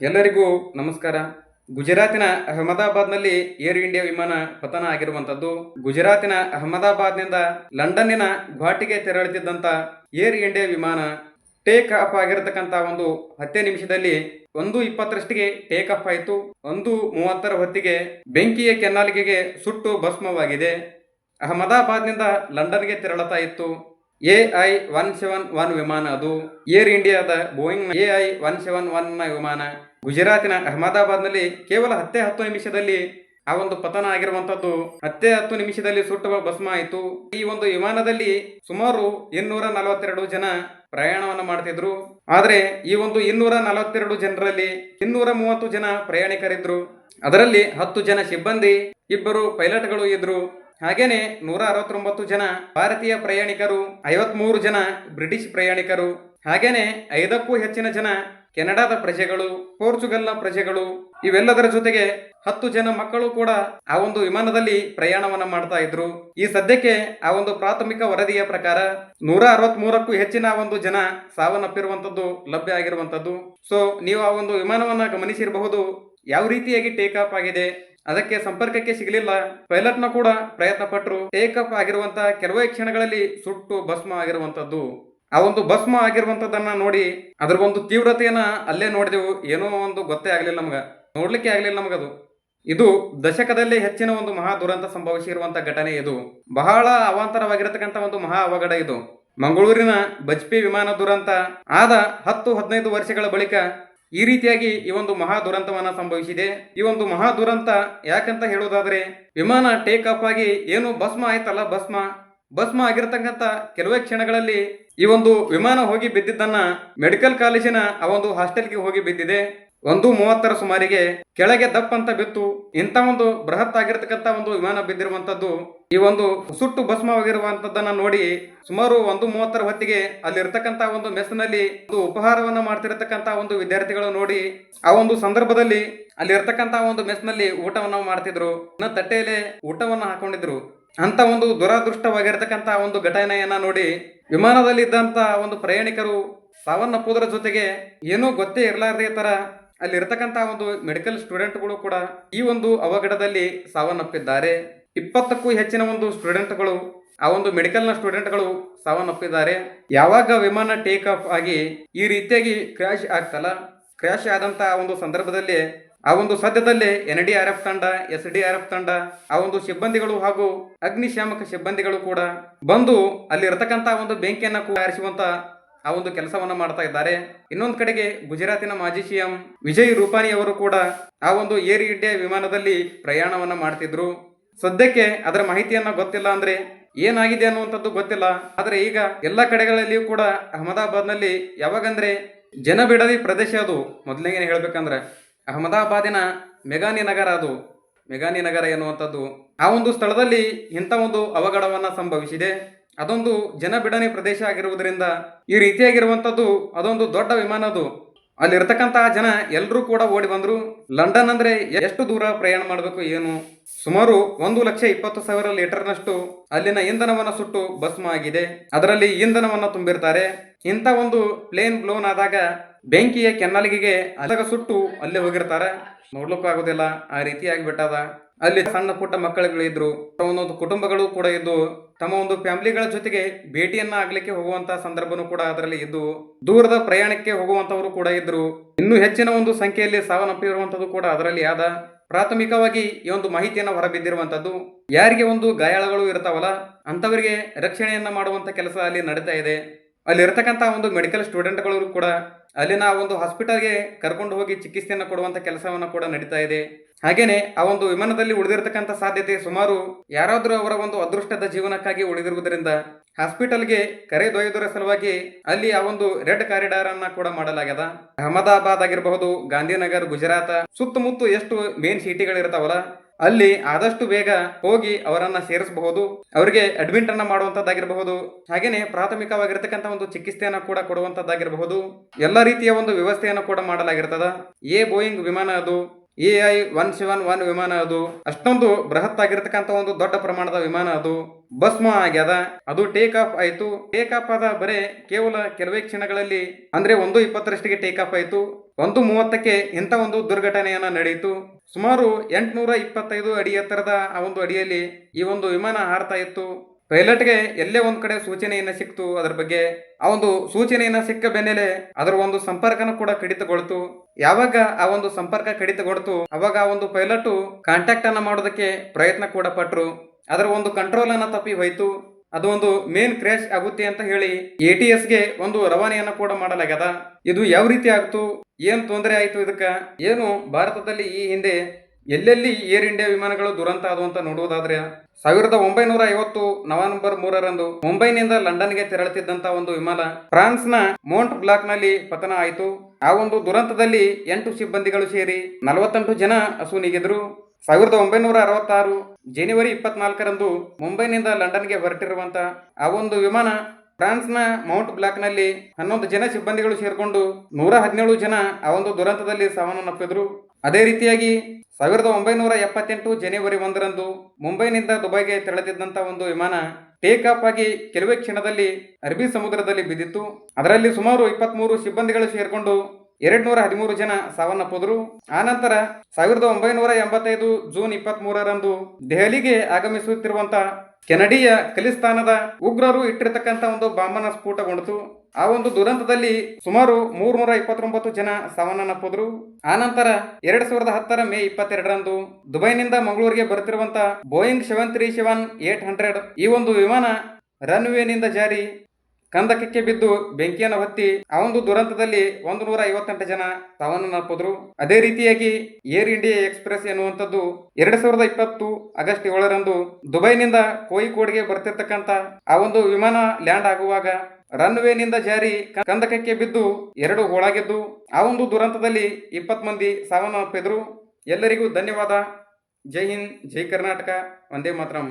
ಎಲ್ಲರಿಗೂ ನಮಸ್ಕಾರ. ಗುಜರಾತಿನ ಅಹಮದಾಬಾದ್ನಲ್ಲಿ ಏರ್ ಇಂಡಿಯಾ ವಿಮಾನ ಪತನ ಆಗಿರುವಂತದ್ದು ಗುಜರಾತಿನ ಅಹಮದಾಬಾದ್ನಿಂದ ಲಂಡನ್ನಿನ ಘಾಟಿಗೆ ತೆರಳುತ್ತಿದ್ದಂತ ಏರ್ ಇಂಡಿಯಾ ವಿಮಾನ ಟೇಕ್ ಆಫ್ ಆಗಿರತಕ್ಕಂತ ಒಂದು ಹತ್ತೇ ನಿಮಿಷದಲ್ಲಿ ಒಂದು ಇಪ್ಪತ್ತರಷ್ಟಿಗೆ ಟೇಕ್ ಆಫ್ ಆಯಿತು. ಒಂದು ಮೂವತ್ತರ ಹೊತ್ತಿಗೆ ಬೆಂಕಿಯ ಕೆನ್ನಾಲಿಗೆಗೆ ಸುಟ್ಟು ಭಸ್ಮವಾಗಿದೆ. ಅಹಮದಾಬಾದ್ನಿಂದ ಲಂಡನ್ಗೆ ತೆರಳುತ್ತಾ ಇತ್ತು. A I one seven one ವಿಮಾನ ಅದು. ಏರ್ ಇಂಡಿಯಾದ Boeing A I one seven one ವಿಮಾನ. ಗುಜರಾತಿನ ಅಹಮದಾಬಾದ್ನಲ್ಲಿ ಕೇವಲ ಹತ್ತೇ ಹತ್ತು ನಿಮಿಷದಲ್ಲಿ ಆ ಒಂದು ಪತನ ಆಗಿರುವಂತದ್ದು ಹತ್ತೇ ಹತ್ತು ನಿಮಿಷದಲ್ಲಿ ಸುಟ್ಟುವ ಭಸ್ಮ ಆಯಿತು. ಈ ಒಂದು ವಿಮಾನದಲ್ಲಿ ಸುಮಾರು ಇನ್ನೂರ ನಲವತ್ತೆರಡು ಜನ ಪ್ರಯಾಣವನ್ನು ಮಾಡ್ತಿದ್ರು. ಆದರೆ ಈ ಒಂದು ಇನ್ನೂರ ನಲವತ್ತೆರಡು ಜನರಲ್ಲಿ ಇನ್ನೂರ ಮೂವತ್ತು ಜನ ಪ್ರಯಾಣಿಕರಿದ್ರು. ಅದರಲ್ಲಿ ಹತ್ತು ಜನ ಸಿಬ್ಬಂದಿ, ಇಬ್ಬರು ಪೈಲಟ್ಗಳು ಇದ್ರು. ಹಾಗೇನೆ ನೂರ ಅರವತ್ತೊಂಬತ್ತು ಜನ ಭಾರತೀಯ ಪ್ರಯಾಣಿಕರು, ಐವತ್ಮೂರು ಜನ ಬ್ರಿಟಿಷ್ ಪ್ರಯಾಣಿಕರು. ಹಾಗೇನೆ ಐದಕ್ಕೂ ಹೆಚ್ಚಿನ ಜನ ಕೆನಡಾದ ಪ್ರಜೆಗಳು, ಪೋರ್ಚುಗಲ್ನ ಪ್ರಜೆಗಳು, ಇವೆಲ್ಲದರ ಜೊತೆಗೆ ಹತ್ತು ಜನ ಮಕ್ಕಳು ಕೂಡ ಆ ಒಂದು ವಿಮಾನದಲ್ಲಿ ಪ್ರಯಾಣವನ್ನ ಮಾಡ್ತಾ ಇದ್ರು. ಈ ಸದ್ಯಕ್ಕೆ ಆ ಒಂದು ಪ್ರಾಥಮಿಕ ವರದಿಯ ಪ್ರಕಾರ ನೂರ ಅರವತ್ಮೂರಕ್ಕೂ ಹೆಚ್ಚಿನ ಒಂದು ಜನ ಸಾವನ್ನಪ್ಪಿರುವಂತದ್ದು ಲಭ್ಯ ಆಗಿರುವಂತದ್ದು ಸೊ ನೀವು ಆ ಒಂದು ವಿಮಾನವನ್ನ ಗಮನಿಸಿರಬಹುದು. ಯಾವ ರೀತಿಯಾಗಿ ಟೇಕ್ ಆಫ್ ಆಗಿದೆ? ಅದಕ್ಕೆ ಸಂಪರ್ಕಕ್ಕೆ ಸಿಗಲಿಲ್ಲ. ಪೈಲಟ್ನ ಕೂಡ ಪ್ರಯತ್ನ ಪಟ್ಟರು ಟೇಕ್ ಆಫ್ ಆಗಿರುವಂತ ಕೆಲವೇ ಕ್ಷಣಗಳಲ್ಲಿ ಸುಟ್ಟು ಭಸ್ಮ ಆಗಿರುವಂತದ್ದು ಆ ಒಂದು ಭಸ್ಮ ಆಗಿರುವಂಥದ್ದನ್ನು ನೋಡಿ ಅದ್ರ ಒಂದು ತೀವ್ರತೆಯನ್ನ ಅಲ್ಲೇ ನೋಡಿದೆವು. ಏನೋ ಒಂದು ಗೊತ್ತೇ ಆಗ್ಲಿಲ್ಲ ನಮಗ. ನೋಡ್ಲಿಕ್ಕೆ ಆಗ್ಲಿಲ್ಲ ನಮಗದು ಇದು ದಶಕದಲ್ಲಿ ಹೆಚ್ಚಿನ ಒಂದು ಮಹಾ ದುರಂತ ಸಂಭವಿಸಿರುವಂಥ ಘಟನೆ ಇದು. ಬಹಳ ಅವಾಂತರವಾಗಿರತಕ್ಕಂಥ ಒಂದು ಮಹಾ ಅವಘಡ ಇದು. ಮಂಗಳೂರಿನ ಬಜ್ಪಿ ವಿಮಾನ ದುರಂತ ಆದ ಹತ್ತು ಹದಿನೈದು ವರ್ಷಗಳ ಬಳಿಕ ಈ ರೀತಿಯಾಗಿ ಈ ಒಂದು ಮಹಾ ದುರಂತವನ್ನು ಸಂಭವಿಸಿದೆ. ಈ ಒಂದು ಮಹಾ ದುರಂತ ಯಾಕಂತ ಹೇಳೋದಾದರೆ ವಿಮಾನ ಟೇಕ್ ಆಫ್ ಆಗಿ ಏನು ಭಸ್ಮ ಆಯ್ತಲ್ಲ ಭಸ್ಮ? ಭಸ್ಮ ಆಗಿರತಕ್ಕಂಥ ಕೆಲವೇ ಕ್ಷಣಗಳಲ್ಲಿ ಈ ಒಂದು ವಿಮಾನ ಹೋಗಿ ಬಿದ್ದಿದ್ದನ್ನ ಮೆಡಿಕಲ್ ಕಾಲೇಜಿನ ಆ ಒಂದು ಹಾಸ್ಟೆಲ್ಗೆ ಹೋಗಿ ಬಿದ್ದಿದೆ. ಒಂದು ಮೂವತ್ತರ ಸುಮಾರಿಗೆ ಕೆಳಗೆ ದಪ್ಪ ಅಂತ ಬಿತ್ತು. ಇಂಥ ಒಂದು ಬೃಹತ್ ಆಗಿರತಕ್ಕಂತ ಒಂದು ವಿಮಾನ ಬಿದ್ದಿರುವಂತದ್ದು ಈ ಒಂದು ಸುಟ್ಟು ಭಸ್ಮವಾಗಿರುವಂತದ್ದನ್ನ ನೋಡಿ ಸುಮಾರು ಒಂದು ಮೂವತ್ತರ ಹೊತ್ತಿಗೆ ಅಲ್ಲಿರ್ತಕ್ಕಂಥ ಒಂದು ಮೆಸ್ನಲ್ಲಿ ಒಂದು ಉಪಹಾರವನ್ನ ಮಾಡ್ತಿರತಕ್ಕಂಥ ಒಂದು ವಿದ್ಯಾರ್ಥಿಗಳು ನೋಡಿ ಆ ಒಂದು ಸಂದರ್ಭದಲ್ಲಿ ಅಲ್ಲಿರ್ತಕ್ಕಂಥ ಒಂದು ಮೆಸ್ನಲ್ಲಿ ಊಟವನ್ನ ಮಾಡ್ತಿದ್ರು. ತಟ್ಟೆಯಲ್ಲಿ ಊಟವನ್ನ ಹಾಕೊಂಡಿದ್ರು. ಅಂತ ಒಂದು ದುರಾದೃಷ್ಟವಾಗಿರ್ತಕ್ಕಂತ ಒಂದು ಘಟನೆಯನ್ನ ನೋಡಿ ವಿಮಾನದಲ್ಲಿ ಇದ್ದಂತ ಒಂದು ಪ್ರಯಾಣಿಕರು ಸಾವನ್ನಪ್ಪುವುದರ ಜೊತೆಗೆ ಏನೂ ಗೊತ್ತೇ ಇರಲಾರದೆ ತರ ಅಲ್ಲಿ ಇರ್ತಕ್ಕಂತ ಒಂದು ಮೆಡಿಕಲ್ ಸ್ಟೂಡೆಂಟ್ಗಳು ಕೂಡ ಈ ಒಂದು ಅವಘಡದಲ್ಲಿ ಸಾವನ್ನಪ್ಪಿದ್ದಾರೆ. ಇಪ್ಪತ್ತಕ್ಕೂ ಹೆಚ್ಚಿನ ಒಂದು ಸ್ಟೂಡೆಂಟ್ಗಳು, ಆ ಒಂದು ಮೆಡಿಕಲ್ನ ಸ್ಟೂಡೆಂಟ್ಗಳು ಸಾವನ್ನಪ್ಪಿದ್ದಾರೆ. ಯಾವಾಗ ವಿಮಾನ ಟೇಕ್ ಆಫ್ ಆಗಿ ಈ ರೀತಿಯಾಗಿ ಕ್ರ್ಯಾಶ್ ಆಗ್ತಲ್ಲ, ಕ್ರ್ಯಾಶ್ ಆದಂತ ಒಂದು ಸಂದರ್ಭದಲ್ಲಿ ಆ ಒಂದು ಸದ್ಯದಲ್ಲೇ ಎನ್ ಡಿ ಆರ್ ಎಫ್ ತಂಡ, ಎಸ್ ಡಿ ಆರ್ ಎಫ್ ತಂಡ, ಆ ಒಂದು ಸಿಬ್ಬಂದಿಗಳು ಹಾಗೂ ಅಗ್ನಿಶಾಮಕ ಸಿಬ್ಬಂದಿಗಳು ಕೂಡ ಬಂದು ಅಲ್ಲಿ ಇರತಕ್ಕಂತ ಒಂದು ಬೆಂಕಿಯನ್ನು ಕೂಡ ಆರಿಸುವಂತ ಆ ಒಂದು ಕೆಲಸವನ್ನ ಮಾಡ್ತಾ ಇದ್ದಾರೆ. ಇನ್ನೊಂದು ಕಡೆಗೆ ಗುಜರಾತಿನ ಮಾಜಿ ಸಿಎಂ ವಿಜಯ್ ರೂಪಾನಿ ಅವರು ಕೂಡ ಆ ಒಂದು ಏರ್ ಇಂಡಿಯಾ ವಿಮಾನದಲ್ಲಿ ಪ್ರಯಾಣವನ್ನ ಮಾಡ್ತಿದ್ರು. ಸದ್ಯಕ್ಕೆ ಅದರ ಮಾಹಿತಿಯನ್ನ ಗೊತ್ತಿಲ್ಲ ಅಂದ್ರೆ ಏನಾಗಿದೆ ಅನ್ನುವಂಥದ್ದು ಗೊತ್ತಿಲ್ಲ. ಆದರೆ ಈಗ ಎಲ್ಲ ಕಡೆಗಳಲ್ಲಿಯೂ ಕೂಡ ಅಹಮದಾಬಾದ್ನಲ್ಲಿ ಯಾವಾಗಂದ್ರೆ ಜನಬಿಡದಿ ಪ್ರದೇಶ ಅದು. ಮೊದಲಿಗೆ ಹೇಳ್ಬೇಕಂದ್ರೆ ಅಹಮದಾಬಾದಿನ ಮೆಗಾನಿ ನಗರ ಅದು. ಮೆಗಾನಿ ನಗರ ಎನ್ನುವಂಥದ್ದು ಆ ಒಂದು ಸ್ಥಳದಲ್ಲಿ ಇಂಥ ಒಂದು ಅವಘಡವನ್ನು ಸಂಭವಿಸಿದೆ. ಅದೊಂದು ಜನಬಿಡನೆ ಪ್ರದೇಶ ಆಗಿರುವುದರಿಂದ ಈ ರೀತಿಯಾಗಿರುವಂಥದ್ದು ಅದೊಂದು ದೊಡ್ಡ ವಿಮಾನ ಅದು. ಅಲ್ಲಿರ್ತಕ್ಕಂತಹ ಜನ ಎಲ್ಲರೂ ಕೂಡ ಓಡಿ ಬಂದ್ರು. ಲಂಡನ್ ಅಂದ್ರೆ ಎಷ್ಟು ದೂರ ಪ್ರಯಾಣ ಮಾಡಬೇಕು ಏನು? ಸುಮಾರು ಒಂದು ಲಕ್ಷ ಇಪ್ಪತ್ತು ಸಾವಿರ ಲೀಟರ್ನಷ್ಟು ಅಲ್ಲಿನ ಇಂಧನವನ್ನ ಸುಟ್ಟು ಭಸ್ಮ ಆಗಿದೆ. ಅದರಲ್ಲಿ ಇಂಧನವನ್ನ ತುಂಬಿರ್ತಾರೆ. ಇಂಥ ಒಂದು ಪ್ಲೇನ್ ಬ್ಲೋನ್ ಆದಾಗ ಬೆಂಕಿಯ ಕೆನ್ನಲಿಗೆಗೆ ಅಲಗ ಸುಟ್ಟು ಅಲ್ಲೇ ಹೋಗಿರ್ತಾರೆ. ನೋಡ್ಲಿಕ್ಕೂ ಆಗೋದಿಲ್ಲ. ಆ ರೀತಿಯಾಗಿ ಬಿಟ್ಟದ ಅಲ್ಲಿ ಸಣ್ಣ ಪುಟ್ಟ ಮಕ್ಕಳುಗಳಿದ್ರು ಒಂದೊಂದು ಕುಟುಂಬಗಳು ಕೂಡ ಇದ್ದು, ತಮ್ಮ ಒಂದು ಫ್ಯಾಮಿಲಿಗಳ ಜೊತೆಗೆ ಭೇಟಿಯನ್ನ ಆಗ್ಲಿಕ್ಕೆ ಹೋಗುವಂತಹ ಸಂದರ್ಭನೂ ಕೂಡ ಅದರಲ್ಲಿ ಇದ್ದು, ದೂರದ ಪ್ರಯಾಣಕ್ಕೆ ಹೋಗುವಂತವರು ಕೂಡ ಇದ್ರು. ಇನ್ನೂ ಹೆಚ್ಚಿನ ಒಂದು ಸಂಖ್ಯೆಯಲ್ಲಿ ಸಾವನ್ನಪ್ಪಿರುವಂತದ್ದು ಕೂಡ ಅದರಲ್ಲಿ ಆದ ಪ್ರಾಥಮಿಕವಾಗಿ ಈ ಒಂದು ಮಾಹಿತಿಯನ್ನು ಹೊರಬಿದ್ದಿರುವಂತದ್ದು, ಯಾರಿಗೆ ಒಂದು ಗಾಯಾಳಗಳು ಇರ್ತಾವಲ್ಲ ಅಂತವರಿಗೆ ರಕ್ಷಣೆಯನ್ನ ಮಾಡುವಂತ ಕೆಲಸ ಅಲ್ಲಿ ನಡೀತಾ ಇದೆ. ಅಲ್ಲಿರ್ತಕ್ಕಂಥ ಒಂದು ಮೆಡಿಕಲ್ ಸ್ಟೂಡೆಂಟ್ಗಳು ಕೂಡ ಅಲ್ಲಿನ ಒಂದು ಹಾಸ್ಪಿಟಲ್ಗೆ ಕರ್ಕೊಂಡು ಹೋಗಿ ಚಿಕಿತ್ಸೆಯನ್ನು ಕೊಡುವಂತ ಕೆಲಸವನ್ನು ಕೂಡ ನಡೀತಾ ಇದೆ. ಹಾಗೇನೆ ಆ ಒಂದು ವಿಮಾನದಲ್ಲಿ ಉಳಿದಿರತಕ್ಕಂತ ಸಾಧ್ಯತೆ ಸುಮಾರು ಯಾರಾದರೂ ಅವರ ಒಂದು ಅದೃಷ್ಟದ ಜೀವನಕ್ಕಾಗಿ ಉಳಿದಿರುವುದರಿಂದ ಹಾಸ್ಪಿಟಲ್ಗೆ ಕರೆದೊಯ್ಯುವುದರ ಸಲುವಾಗಿ ಅಲ್ಲಿ ಆ ಒಂದು ರೆಡ್ ಕಾರಿಡಾರ್ ಅನ್ನ ಕೂಡ ಮಾಡಲಾಗ್ಯದ. ಅಹಮದಾಬಾದ್ ಆಗಿರಬಹುದು, ಗಾಂಧಿನಗರ್, ಗುಜರಾತ್, ಸುತ್ತಮುತ್ತ ಎಷ್ಟು ಮೇನ್ ಸಿಟಿಗಳಿರ್ತಾವಲ್ಲ ಅಲ್ಲಿ ಆದಷ್ಟು ಬೇಗ ಹೋಗಿ ಅವರನ್ನ ಸೇರಿಸಬಹುದು. ಅವರಿಗೆ ಅಡ್ಮಿಟ್ ಅನ್ನ ಮಾಡುವಂತದ್ದಾಗಿರಬಹುದು. ಹಾಗೇನೆ ಪ್ರಾಥಮಿಕವಾಗಿರ್ತಕ್ಕಂಥ ಒಂದು ಚಿಕಿತ್ಸೆಯನ್ನ ಕೂಡ ಕೊಡುವಂತದ್ದಾಗಿರಬಹುದು. ಎಲ್ಲ ರೀತಿಯ ಒಂದು ವ್ಯವಸ್ಥೆಯನ್ನು ಕೂಡ ಮಾಡಲಾಗಿರ್ತದ. ಎ ಬೋಯಿಂಗ್ ವಿಮಾನ ಅದು. A I one seven one ವಿಮಾನ ಅದು. ಅಷ್ಟೊಂದು ಬೃಹತ್ ಒಂದು ದೊಡ್ಡ ಪ್ರಮಾಣದ ವಿಮಾನ ಅದು. ಭಸ್ಮ ಆಗ್ಯದ. ಅದು ಟೇಕ್ ಆಫ್ ಆಯ್ತು. ಟೇಕ್ ಆಫ್ ಆದ ಬರೇ ಕೇವಲ ಕೆಲವೇ ಕ್ಷಣಗಳಲ್ಲಿ, ಅಂದ್ರೆ ಒಂದು ಇಪ್ಪತ್ತರಷ್ಟಿಗೆ ಟೇಕ್ ಆಫ್ ಆಯ್ತು. ಒಂದು ಮೂವತ್ತಕ್ಕೆ ಇಂಥ ಒಂದು ದುರ್ಘಟನೆಯನ್ನ ನಡೆಯಿತು ಸುಮಾರು ಎಂಟುನೂರ ಇಪ್ಪತ್ತೈದು ಅಡಿ ಎತ್ತರದ ಆ ಒಂದು ಅಡಿಯಲ್ಲಿ ಈ ಒಂದು ವಿಮಾನ ಹಾರ್ತಾ ಇತ್ತು. ಪೈಲಟ್ಗೆ ಎಲ್ಲೇ ಒಂದು ಕಡೆ ಸೂಚನೆಯನ್ನ ಸಿಕ್ತು ಅದರ ಬಗ್ಗೆ. ಆ ಒಂದು ಸೂಚನೆಯನ್ನ ಸಿಕ್ಕ ಬೆನ್ನಲ್ಲೇ ಅದರ ಒಂದು ಸಂಪರ್ಕನ ಕೂಡ ಕಡಿತಗೊಳ್ತು. ಯಾವಾಗ ಆ ಒಂದು ಸಂಪರ್ಕ ಕಡಿತಗೊಡ್ತು ಅವಾಗ ಆ ಒಂದು ಪೈಲಟ್ ಕಾಂಟ್ಯಾಕ್ಟ್ ಅನ್ನ ಮಾಡೋದಕ್ಕೆ ಪ್ರಯತ್ನ ಕೂಡ ಪಟ್ರು. ಅದರ ಒಂದು ಕಂಟ್ರೋಲ್ ಅನ್ನ ತಪ್ಪಿ ಹೋಯ್ತು. ಅದು ಒಂದು ಮೇನ್ ಕ್ರ್ಯಾಶ್ ಆಗುತ್ತೆ ಅಂತ ಹೇಳಿ ಎ ಟಿ ಗೆ ಒಂದು ರವಾನೆಯನ್ನ ಕೂಡ ಮಾಡಲಾಗ್ಯದ. ಇದು ಯಾವ ರೀತಿ ಆಗ್ತು? ಏನ್ ತೊಂದರೆ ಆಯ್ತು ಇದಕ್ಕ? ಏನು ಭಾರತದಲ್ಲಿ ಈ ಹಿಂದೆ ಎಲ್ಲೆಲ್ಲಿ ಏರ್ ಇಂಡಿಯಾ ವಿಮಾನಗಳು ದುರಂತ ಅದು ಅಂತ ನೋಡುವುದಾದ್ರೆ, ಸಾವಿರದ ಒಂಬೈನೂರ ಐವತ್ತು ನವೆಂಬರ್ ಮೂರರಂದು ಮುಂಬೈನಿಂದ ಲಂಡನ್ಗೆ ತೆರಳುತ್ತಿದ್ದಂತ ಒಂದು ವಿಮಾನ ಫ್ರಾನ್ಸ್ನ ಮೌಂಟ್ ಬ್ಲಾಕ್ನಲ್ಲಿ ಪತನ ಆಯಿತು. ಆ ಒಂದು ದುರಂತದಲ್ಲಿ ಎಂಟು ಸಿಬ್ಬಂದಿಗಳು ಸೇರಿ ನಲವತ್ತೆಂಟು ಜನ ಅಸುನೀಗಿದ್ರು ಸಾವಿರದ ಒಂಬೈನೂರ ಅರವತ್ತಾರು ಜನವರಿ ಇಪ್ಪತ್ನಾಲ್ಕರಂದು ಮುಂಬೈನಿಂದ ಲಂಡನ್ಗೆ ಹೊರಟಿರುವಂತ ಆ ಒಂದು ವಿಮಾನ ಫ್ರಾನ್ಸ್ನ ಮೌಂಟ್ ಬ್ಲಾಕ್ನಲ್ಲಿ ಹನ್ನೊಂದು ಜನ ಸಿಬ್ಬಂದಿಗಳು ಸೇರಿಕೊಂಡು ನೂರ ಹದಿನೇಳು ಜನ ಆ ಒಂದು ದುರಂತದಲ್ಲಿ ಸಾವನ್ನಪ್ಪಿದ್ರು ಅದೇ ರೀತಿಯಾಗಿ ಸಾವಿರದ ಒಂಬೈನೂರ ಎಪ್ಪತ್ತೆಂಟು ಜನವರಿ ಒಂದರಂದು ಮುಂಬೈನಿಂದ ದುಬೈಗೆ ತೆರಳುತ್ತಿದ್ದಂತ ಒಂದು ವಿಮಾನ ಟೇಕ್ ಆಫ್ ಆಗಿ ಕೆಲವೇ ಕ್ಷಣದಲ್ಲಿ ಅರಬ್ಬಿ ಸಮುದ್ರದಲ್ಲಿ ಬಿದ್ದಿತ್ತು. ಅದರಲ್ಲಿ ಸುಮಾರು ಇಪ್ಪತ್ಮೂರು ಸಿಬ್ಬಂದಿಗಳು ಸೇರಿಕೊಂಡು ಎರಡ್ ನೂರ ಹದಿಮೂರು ಜನ ಸಾವನ್ನಪ್ಪಿದ್ರು. ಆನಂತರ ಸಾವಿರದ ಒಂಬೈನೂರ ಎಂಬತ್ತೈದು ಜೂನ್ ಇಪ್ಪತ್ತ್ ಮೂರರಂದು ದೆಹಲಿಗೆ ಆಗಮಿಸುತ್ತಿರುವಂತ ಕೆನಡಿಯ ಖಲಿಸ್ತಾನದ ಉಗ್ರರು ಇಟ್ಟಿರ್ತಕ್ಕಂಥ ಒಂದು ಬಾಂಬನ ಸ್ಫೋಟಗೊಂಡಿತು. ಆ ಒಂದು ದುರಂತದಲ್ಲಿ ಸುಮಾರು ಮೂರ್ನೂರ ಇಪ್ಪತ್ತೊಂಬತ್ತು ಜನ ಸಾವನ್ನಪ್ಪಿದ್ರು ಆನಂತರ ಎರಡ್ ಸಾವಿರದ ಹತ್ತರ ಮೇ ಇಪ್ಪತ್ತೆರಡರಂದು ದುಬೈನಿಂದ ಮಂಗಳೂರಿಗೆ ಬರುತ್ತಿರುವಂತಹ Boeing seven three seven eight hundred ಈ ಒಂದು ವಿಮಾನ ರನ್ವೇನಿಂದ ಜಾರಿ ಕಂದಕಕ್ಕೆ ಬಿದ್ದು ಬೆಂಕಿಯನ್ನು ಹೊತ್ತಿ ಆ ಒಂದು ದುರಂತದಲ್ಲಿ ಒಂದು ನೂರ ಐವತ್ತೆಂಟು ಜನ ಸಾವನ್ನಪ್ಪಿದ್ರು. ಅದೇ ರೀತಿಯಾಗಿ ಏರ್ ಇಂಡಿಯಾ ಎಕ್ಸ್ಪ್ರೆಸ್ ಎನ್ನುವಂಥದ್ದು ಎರಡ್ ಸಾವಿರದ ಇಪ್ಪತ್ತು ಆಗಸ್ಟ್ ಏಳರಂದು ದುಬೈನಿಂದ ಕೋಯಿಕೋಡ್ಗೆ ಬರ್ತಿರ್ತಕ್ಕಂಥ ಆ ಒಂದು ವಿಮಾನ ಲ್ಯಾಂಡ್ ಆಗುವಾಗ ರನ್ವೇನಿಂದ ಜಾರಿ ಕಂದಕಕ್ಕೆ ಬಿದ್ದು ಎರಡು ಹೋಳಾಗಿದ್ದು, ಆ ಒಂದು ದುರಂತದಲ್ಲಿ ಇಪ್ಪತ್ತು ಮಂದಿ ಸಾವನ್ನಪ್ಪಿದ್ರು. ಎಲ್ಲರಿಗೂ ಧನ್ಯವಾದ. ಜೈ ಹಿಂದ್, ಜೈ ಕರ್ನಾಟಕ. ಒಂದೇ ಮಾತ್ರಂ.